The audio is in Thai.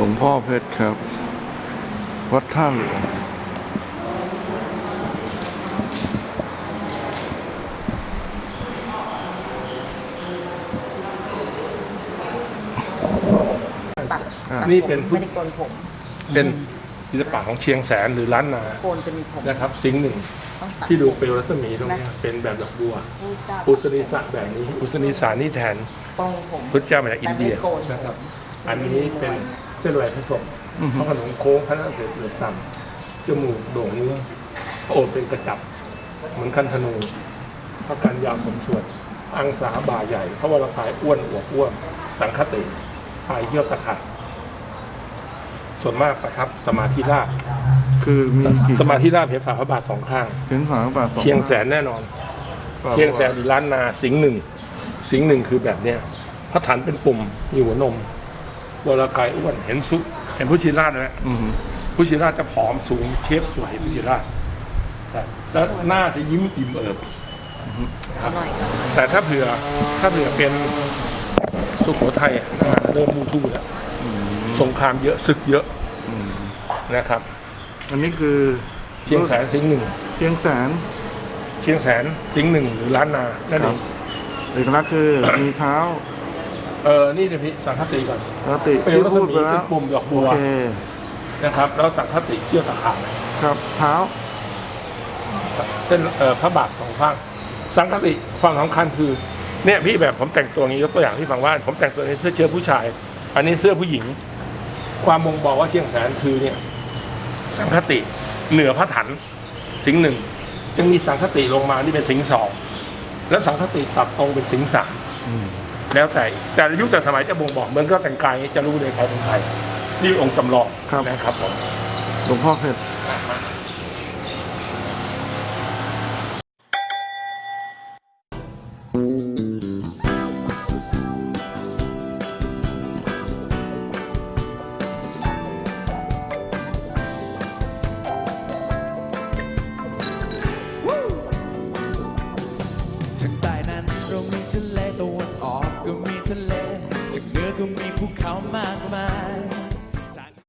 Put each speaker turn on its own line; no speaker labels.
ลวงพ่อเพชรครับ วัดท่าหลวง
ตัด
อ่า
ตัด
นี่
ผม
เป็น
ไม่ได้โกนผม
เป็นศิลปะของเชียงแสนหรือล้านนา
โกนจะมีผม
นะครับ สิงห์หนึ่ง
ต้องตัด
ที่ดูเปลวรัศมีตรงเนี้ยเป็นแบบดอกบัว อุสนิสะแบบนี้ อุสนิสานี่แทน
ปรงผม
พุทธเจ้ามาจากอินเดีย
แต่ไม่โกน
นะครับ อันนี้เป็น เส้นลายผสม
อือฮึ
พระขนมโค้งพระนเสด็จเหลือต่ำจมูกโด่งเนื้อพระโอษฐ์เป็นกระจับ เหมือนคันธนูพระการยาวสมส่วน อังสาบ่าใหญ่พระวรกายอ้วนอวบอ้วน สังคติปลายเยื่อตะขาบส่วนมากประทับสมาธิราบ
คือมีกี่
สมาธิราบเห็นฝ่าพระบาทสองข้าง
เห็นฝาพระบาทสอง
เชียงแสนแน่นอน เชียงแสนหรือล้านนาสิงห์หนึ่ง สิงห์หนึ่งคือแบบเนี้ยพระฐานเป็นปุ่มมีหัวนม วรกายอ้วนเห็นซุเห็นพุชิราชไหม
อือหือ
พุชิราชจะผอมสูงเชฟสวยพุชิราชแต่แล้วหน้าจะยิ้มอิ่มเอิบครับ
หน่อยครับ
แต่ถ้าเผื่อถ้าเผื่อเป็นสุโขทัยอะหน้าเริ่มมูทู่แล้ว
อืม
สงครามเยอะศึกเยอะ
อืม
นะครับ
อันนี้คือ
เชียงแสนสิงห์หนึ่ง
เชียงแสน
เชียงแสนสิงห์หนึ่งหรือล้านนานั่น
ค
เอ
รับ
ง
เอกลักษณ์คือมีเท้า
เออนี่เดี๋ยวพี่สังคติก่อน
แล้วติ
เป็น
ที่
รัศ
พูด
มี
ไปแล้
เป็
วน
ปุ่มดอก
โอ
บัว
เค
นะครับ แล้วสังคติเชี่ยวตะขาบ
ครับเท้า
เส้นเอ่อพระบาทสองข้างสังคติความสำคัญคือ เนี่ยพี่แบบผมแต่งตัวอย่างนี้ยกตัวอย่างที่ฟังว่า ผมแต่งตัวในเสื้อเชิ้ตผู้ชาย อันนี้เสื้อผู้หญิง ความบ่งบอกว่าเชียงแสนคือเนี่ย สังคติเหนือพระถันสิงห์หนึ่งจึงมีสังคติลงมาที่เป็นสิงห์สองแล้วสังคติตัดตรงเป็นสิงห์สาม
อืม
แล้วแต่แต่ละยุคแต่สมัยจะบ่งบอกเหมือนก็แต่งกายจะรู้เลยใครเป็นใครนี่องค์จำลองนะครับผม
หลวงพ่อเพชร
ทะเลจากเลทางเหนือก็มีภูเขามากมาย